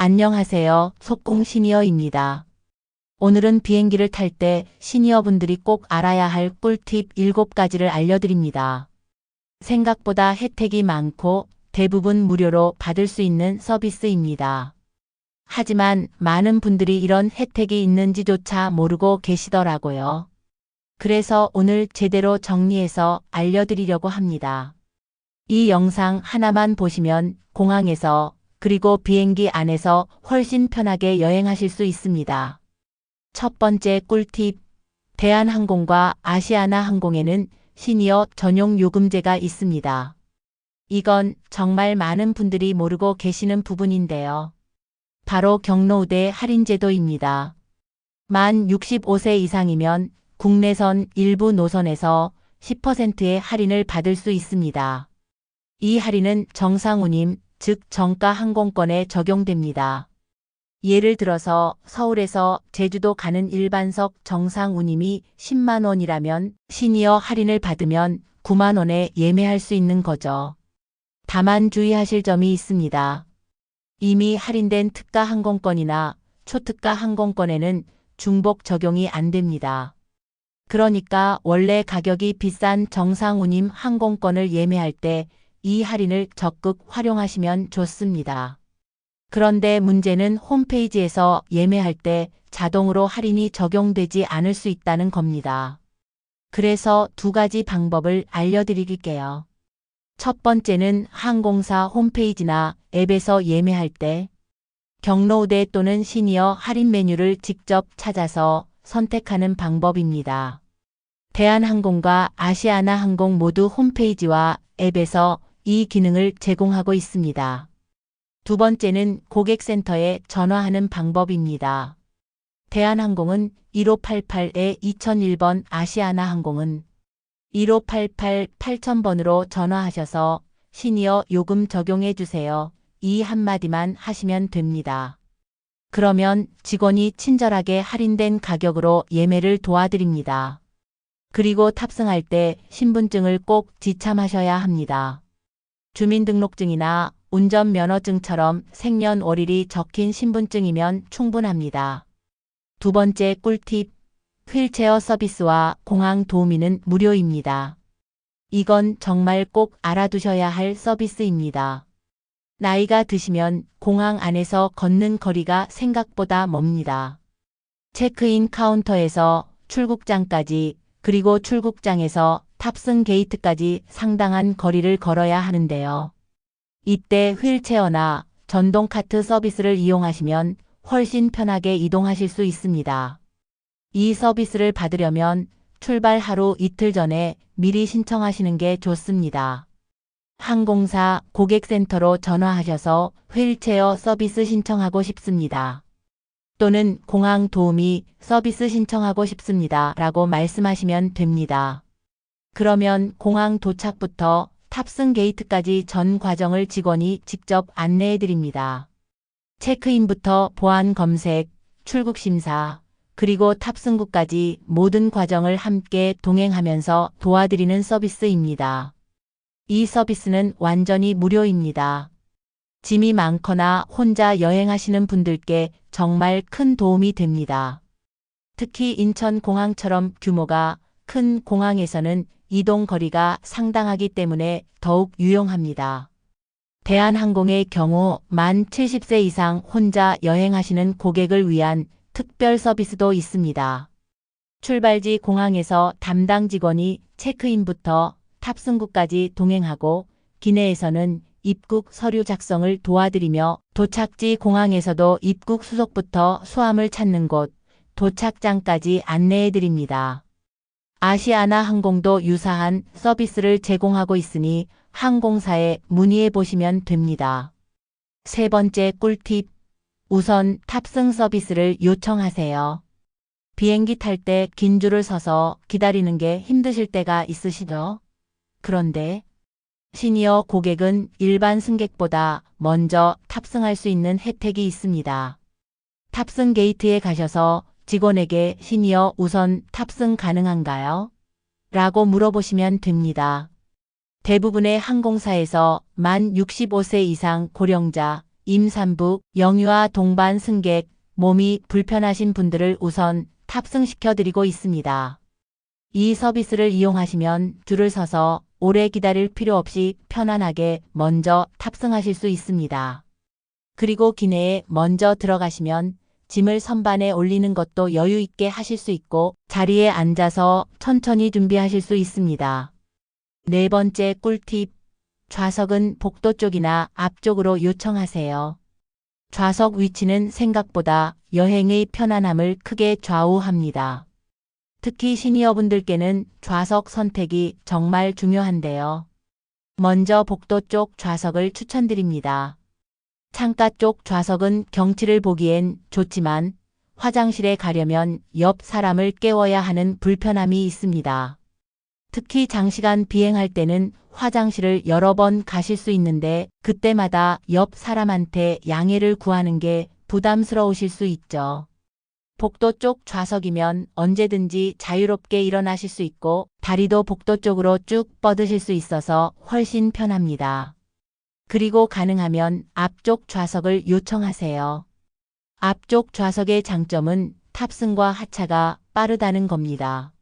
안녕하세요. 속공 시니어입니다. 오늘은 비행기를 탈 때 시니어분들이 꼭 알아야 할 꿀팁 7가지를 알려드립니다. 생각보다 혜택이 많고 대부분 무료로 받을 수 있는 서비스입니다. 하지만 많은 분들이 이런 혜택이 있는지조차 모르고 계시더라고요. 그래서 오늘 제대로 정리해서 알려드리려고 합니다. 이 영상 하나만 보시면 공항에서 그리고 비행기 안에서 훨씬 편하게 여행하실 수 있습니다. 첫 번째 꿀팁. 대한항공과 아시아나 항공에는 시니어 전용 요금제가 있습니다. 이건 정말 많은 분들이 모르고 계시는 부분인데요. 바로 경로우대 할인제도입니다. 만 65세 이상이면 국내선 일부 노선에서 10%의 할인을 받을 수 있습니다. 이 할인은 정상 운임, 즉 정가 항공권에 적용됩니다. 예를 들어서 서울에서 제주도 가는 일반석 정상 운임이 10만 원이라면 시니어 할인을 받으면 9만 원에 예매할 수 있는 거죠. 다만 주의하실 점이 있습니다. 이미 할인된 특가 항공권이나 초특가 항공권에는 중복 적용이 안 됩니다. 그러니까 원래 가격이 비싼 정상 운임 항공권을 예매할 때 이 할인을 적극 활용하시면 좋습니다. 그런데 문제는 홈페이지에서 예매할 때 자동으로 할인이 적용되지 않을 수 있다는 겁니다. 그래서 두 가지 방법을 알려드릴게요. 첫 번째는 항공사 홈페이지나 앱에서 예매할 때 경로 우대 또는 시니어 할인 메뉴를 직접 찾아서 선택하는 방법입니다. 대한항공과 아시아나항공 모두 홈페이지와 앱에서 이 기능을 제공하고 있습니다. 두 번째는 고객센터에 전화하는 방법입니다. 대한항공은 1588에 2001번 아시아나항공은 1588 8000번으로 전화하셔서 시니어 요금 적용해 주세요. 이 한마디만 하시면 됩니다. 그러면 직원이 친절하게 할인된 가격으로 예매를 도와드립니다. 그리고 탑승할 때 신분증을 꼭 지참하셔야 합니다. 주민등록증이나 운전면허증처럼 생년월일이 적힌 신분증이면 충분합니다. 두 번째 꿀팁. 휠체어 서비스와 공항 도우미는 무료입니다. 이건 정말 꼭 알아두셔야 할 서비스입니다. 나이가 드시면 공항 안에서 걷는 거리가 생각보다 멉니다. 체크인 카운터에서 출국장까지 그리고 출국장에서 탑승 게이트까지 상당한 거리를 걸어야 하는데요. 이때 휠체어나 전동 카트 서비스를 이용하시면 훨씬 편하게 이동하실 수 있습니다. 이 서비스를 받으려면 출발 하루 이틀 전에 미리 신청하시는 게 좋습니다. 항공사 고객센터로 전화하셔서 휠체어 서비스 신청하고 싶습니다. 또는 공항 도우미 서비스 신청하고 싶습니다. 라고 말씀하시면 됩니다. 그러면 공항 도착부터 탑승 게이트까지 전 과정을 직원이 직접 안내해 드립니다. 체크인부터 보안 검색, 출국 심사, 그리고 탑승구까지 모든 과정을 함께 동행하면서 도와드리는 서비스입니다. 이 서비스는 완전히 무료입니다. 짐이 많거나 혼자 여행하시는 분들께 정말 큰 도움이 됩니다. 특히 인천공항처럼 규모가 큰 공항에서는 이동 거리가 상당하기 때문에 더욱 유용합니다. 대한항공의 경우 만 70세 이상 혼자 여행하시는 고객을 위한 특별 서비스도 있습니다. 출발지 공항에서 담당 직원이 체크인부터 탑승구까지 동행하고 기내에서는 입국 서류 작성을 도와드리며 도착지 공항에서도 입국 수속부터 수함을 찾는 곳, 도착장까지 안내해 드립니다. 아시아나 항공도 유사한 서비스를 제공하고 있으니 항공사에 문의해 보시면 됩니다. 세 번째 꿀팁. 우선 탑승 서비스를 요청하세요. 비행기 탈 때 긴 줄을 서서 기다리는 게 힘드실 때가 있으시죠? 그런데 시니어 고객은 일반 승객보다 먼저 탑승할 수 있는 혜택이 있습니다. 탑승 게이트에 가셔서 직원에게 시니어 우선 탑승 가능한가요? 라고 물어보시면 됩니다. 대부분의 항공사에서 만 65세 이상 고령자, 임산부, 영유아 동반 승객, 몸이 불편하신 분들을 우선 탑승시켜 드리고 있습니다. 이 서비스를 이용하시면 줄을 서서 오래 기다릴 필요 없이 편안하게 먼저 탑승하실 수 있습니다. 그리고 기내에 먼저 들어가시면 짐을 선반에 올리는 것도 여유 있게 하실 수 있고 자리에 앉아서 천천히 준비하실 수 있습니다. 네 번째 꿀팁. 좌석은 복도 쪽이나 앞쪽으로 요청하세요. 좌석 위치는 생각보다 여행의 편안함을 크게 좌우합니다. 특히 시니어분들께는 좌석 선택이 정말 중요한데요. 먼저 복도 쪽 좌석을 추천드립니다. 창가 쪽 좌석은 경치를 보기엔 좋지만 화장실에 가려면 옆 사람을 깨워야 하는 불편함이 있습니다. 특히 장시간 비행할 때는 화장실을 여러 번 가실 수 있는데 그때마다 옆 사람한테 양해를 구하는 게 부담스러우실 수 있죠. 복도 쪽 좌석이면 언제든지 자유롭게 일어나실 수 있고 다리도 복도 쪽으로 쭉 뻗으실 수 있어서 훨씬 편합니다. 그리고 가능하면 앞쪽 좌석을 요청하세요. 앞쪽 좌석의 장점은 탑승과 하차가 빠르다는 겁니다.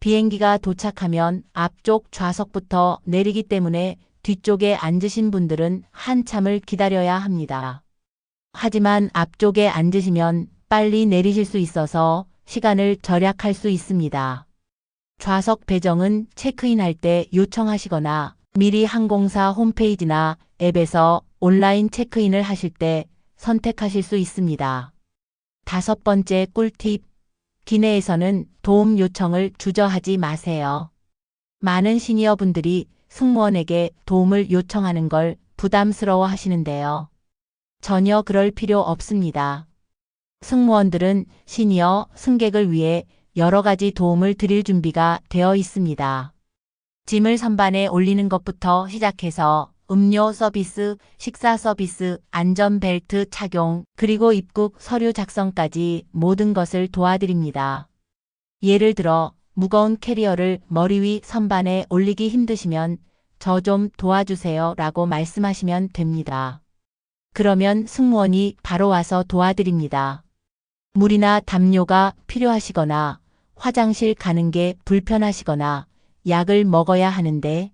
비행기가 도착하면 앞쪽 좌석부터 내리기 때문에 뒤쪽에 앉으신 분들은 한참을 기다려야 합니다. 하지만 앞쪽에 앉으시면 빨리 내리실 수 있어서 시간을 절약할 수 있습니다. 좌석 배정은 체크인할 때 요청하시거나 미리 항공사 홈페이지나 앱에서 온라인 체크인을 하실 때 선택하실 수 있습니다. 다섯 번째 꿀팁. 기내에서는 도움 요청을 주저하지 마세요. 많은 시니어분들이 승무원에게 도움을 요청하는 걸 부담스러워 하시는데요. 전혀 그럴 필요 없습니다. 승무원들은 시니어 승객을 위해 여러 가지 도움을 드릴 준비가 되어 있습니다. 짐을 선반에 올리는 것부터 시작해서 음료 서비스, 식사 서비스, 안전벨트 착용, 그리고 입국 서류 작성까지 모든 것을 도와드립니다. 예를 들어 무거운 캐리어를 머리 위 선반에 올리기 힘드시면 저 좀 도와주세요 라고 말씀하시면 됩니다. 그러면 승무원이 바로 와서 도와드립니다. 물이나 담요가 필요하시거나 화장실 가는 게 불편하시거나 약을 먹어야 하는데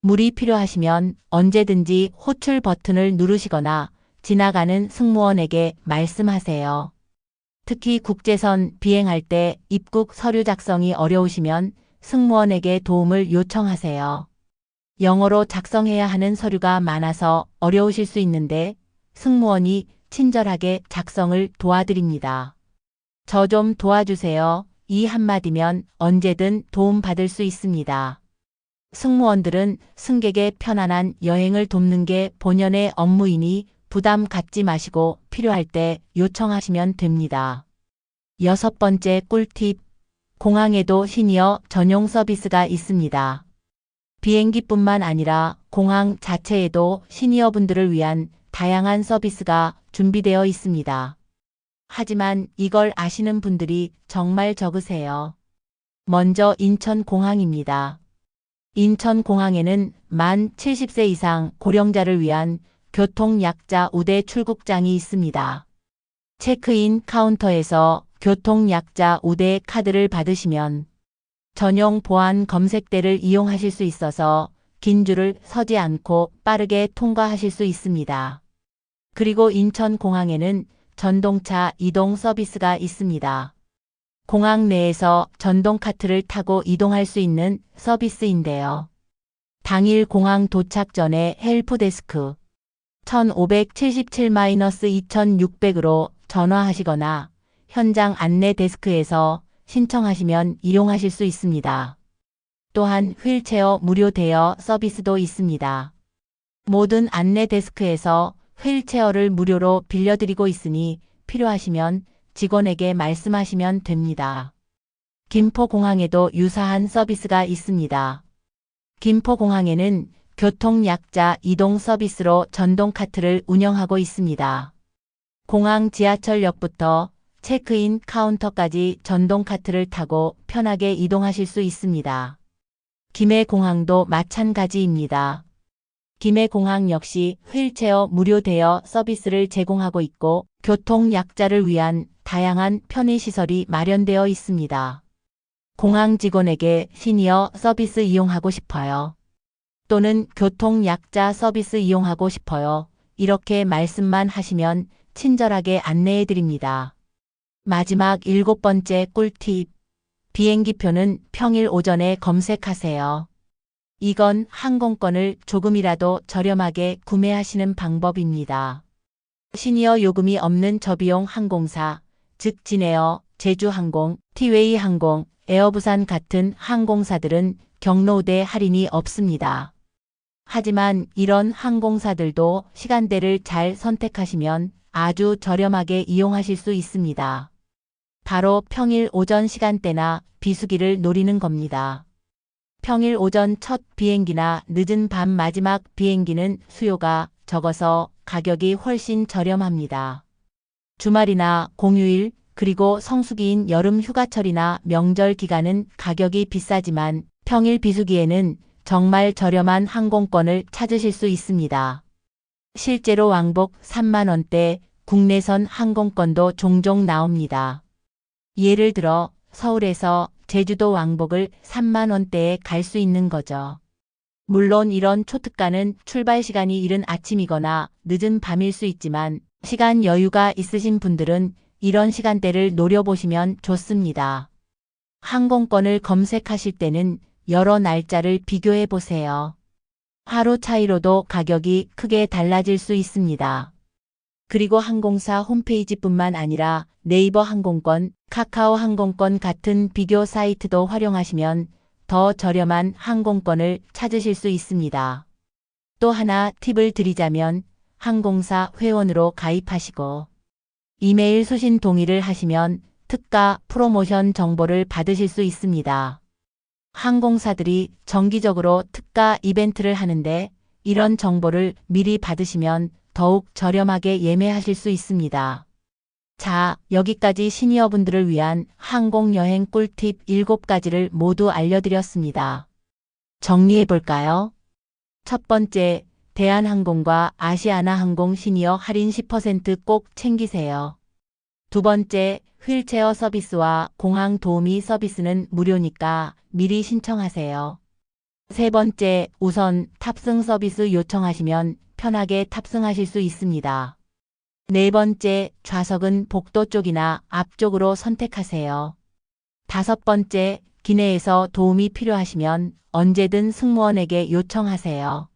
물이 필요하시면 언제든지 호출 버튼을 누르시거나 지나가는 승무원에게 말씀하세요. 특히 국제선 비행할 때 입국 서류 작성이 어려우시면 승무원에게 도움을 요청하세요. 영어로 작성해야 하는 서류가 많아서 어려우실 수 있는데 승무원이 친절하게 작성을 도와드립니다. 저 좀 도와주세요. 이 한마디면 언제든 도움받을 수 있습니다. 승무원들은 승객의 편안한 여행을 돕는 게 본연의 업무이니 부담 갖지 마시고 필요할 때 요청하시면 됩니다. 여섯 번째 꿀팁. 공항에도 시니어 전용 서비스가 있습니다. 비행기뿐만 아니라 공항 자체에도 시니어분들을 위한 다양한 서비스가 준비되어 있습니다. 하지만 이걸 아시는 분들이 정말 적으세요. 먼저 인천공항입니다. 인천공항에는 만 70세 이상 고령자를 위한 교통약자 우대 출국장이 있습니다. 체크인 카운터에서 교통약자 우대 카드를 받으시면 전용 보안 검색대를 이용하실 수 있어서 긴 줄을 서지 않고 빠르게 통과하실 수 있습니다. 그리고 인천공항에는 전동차 이동 서비스가 있습니다. 공항 내에서 전동 카트를 타고 이동할 수 있는 서비스인데요. 당일 공항 도착 전에 헬프데스크 1577-2600으로 전화하시거나 현장 안내 데스크에서 신청하시면 이용하실 수 있습니다. 또한 휠체어 무료 대여 서비스도 있습니다. 모든 안내 데스크에서 휠체어를 무료로 빌려드리고 있으니 필요하시면 직원에게 말씀하시면 됩니다. 김포공항에도 유사한 서비스가 있습니다. 김포공항에는 교통약자 이동 서비스로 전동카트를 운영하고 있습니다. 공항 지하철역부터 체크인 카운터까지 전동카트를 타고 편하게 이동하실 수 있습니다. 김해공항도 마찬가지입니다. 김해공항 역시 휠체어 무료 대여 서비스를 제공하고 있고 교통 약자를 위한 다양한 편의시설이 마련되어 있습니다. 공항 직원에게 시니어 서비스 이용하고 싶어요. 또는 교통 약자 서비스 이용하고 싶어요. 이렇게 말씀만 하시면 친절하게 안내해 드립니다. 마지막 일곱 번째 꿀팁. 비행기표는 평일 오전에 검색하세요. 이건 항공권을 조금이라도 저렴하게 구매하시는 방법입니다. 시니어 요금이 없는 저비용 항공사, 즉 진에어, 제주항공, 티웨이 항공, 에어부산 같은 항공사들은 경로우대 할인이 없습니다. 하지만 이런 항공사들도 시간대를 잘 선택하시면 아주 저렴하게 이용하실 수 있습니다. 바로 평일 오전 시간대나 비수기를 노리는 겁니다. 평일 오전 첫 비행기나 늦은 밤 마지막 비행기는 수요가 적어서 가격이 훨씬 저렴합니다. 주말이나 공휴일, 그리고 성수기인 여름 휴가철이나 명절 기간은 가격이 비싸지만 평일 비수기에는 정말 저렴한 항공권을 찾으실 수 있습니다. 실제로 왕복 3만원대 국내선 항공권도 종종 나옵니다. 예를 들어 서울에서 제주도 왕복을 3만 원대에 갈 수 있는 거죠. 물론 이런 초특가는 출발 시간이 이른 아침이거나 늦은 밤일 수 있지만 시간 여유가 있으신 분들은 이런 시간대를 노려보시면 좋습니다. 항공권을 검색하실 때는 여러 날짜를 비교해 보세요. 하루 차이로도 가격이 크게 달라질 수 있습니다. 그리고 항공사 홈페이지뿐만 아니라 네이버 항공권, 카카오 항공권 같은 비교 사이트도 활용하시면 더 저렴한 항공권을 찾으실 수 있습니다. 또 하나 팁을 드리자면 항공사 회원으로 가입하시고 이메일 수신 동의를 하시면 특가 프로모션 정보를 받으실 수 있습니다. 항공사들이 정기적으로 특가 이벤트를 하는데 이런 정보를 미리 받으시면 더욱 저렴하게 예매하실 수 있습니다. 자, 여기까지 시니어분들을 위한 항공여행 꿀팁 7가지를 모두 알려드렸습니다. 정리해 볼까요? 첫 번째, 대한항공과 아시아나항공 시니어 할인 10%꼭 챙기세요. 두 번째, 휠체어 서비스와 공항 도우미 서비스는 무료니까 미리 신청하세요. 세 번째, 우선 탑승 서비스 요청하시면 편하게 탑승하실 수 있습니다. 네 번째, 좌석은 복도 쪽이나 앞쪽으로 선택하세요. 다섯 번째, 기내에서 도움이 필요하시면 언제든 승무원에게 요청하세요.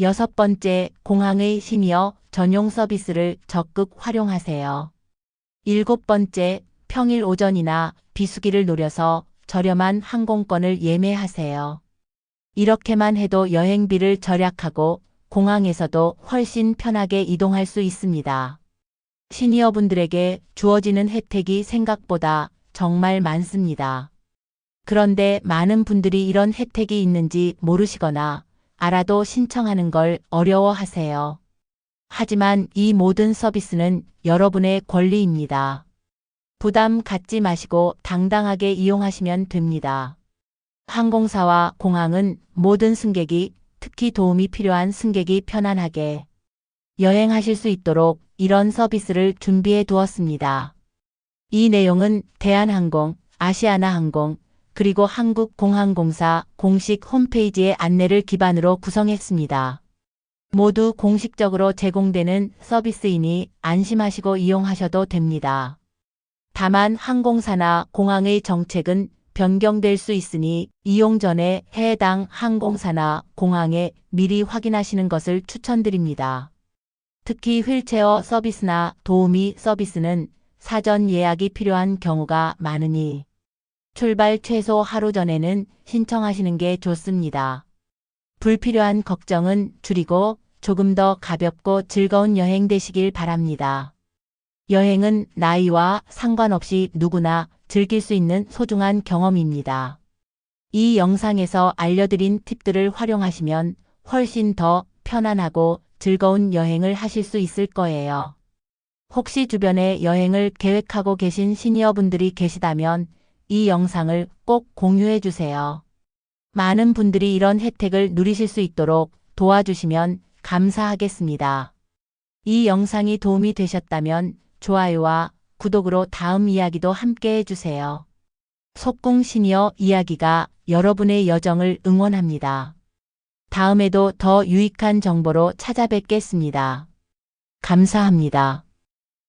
여섯 번째, 공항의 시니어 전용 서비스를 적극 활용하세요. 일곱 번째, 평일 오전이나 비수기를 노려서 저렴한 항공권을 예매하세요. 이렇게만 해도 여행비를 절약하고 공항에서도 훨씬 편하게 이동할 수 있습니다. 시니어분들에게 주어지는 혜택이 생각보다 정말 많습니다. 그런데 많은 분들이 이런 혜택이 있는지 모르시거나 알아도 신청하는 걸 어려워하세요. 하지만 이 모든 서비스는 여러분의 권리입니다. 부담 갖지 마시고 당당하게 이용하시면 됩니다. 항공사와 공항은 모든 승객이 특히 도움이 필요한 승객이 편안하게 여행하실 수 있도록 이런 서비스를 준비해 두었습니다. 이 내용은 대한항공, 아시아나항공, 그리고 한국공항공사 공식 홈페이지의 안내를 기반으로 구성했습니다. 모두 공식적으로 제공되는 서비스이니 안심하시고 이용하셔도 됩니다. 다만 항공사나 공항의 정책은 변경될 수 있으니 이용 전에 해당 항공사나 공항에 미리 확인하시는 것을 추천드립니다. 특히 휠체어 서비스나 도우미 서비스는 사전 예약이 필요한 경우가 많으니 출발 최소 하루 전에는 신청하시는 게 좋습니다. 불필요한 걱정은 줄이고 조금 더 가볍고 즐거운 여행 되시길 바랍니다. 여행은 나이와 상관없이 누구나 즐길 수 있는 소중한 경험입니다. 이 영상에서 알려드린 팁들을 활용하시면 훨씬 더 편안하고 즐거운 여행을 하실 수 있을 거예요. 혹시 주변에 여행을 계획하고 계신 시니어분들이 계시다면 이 영상을 꼭 공유해 주세요. 많은 분들이 이런 혜택을 누리실 수 있도록 도와주시면 감사하겠습니다. 이 영상이 도움이 되셨다면 좋아요와 구독으로 다음 이야기도 함께 해주세요. 속공 시니어 이야기가 여러분의 여정을 응원합니다. 다음에도 더 유익한 정보로 찾아뵙겠습니다. 감사합니다.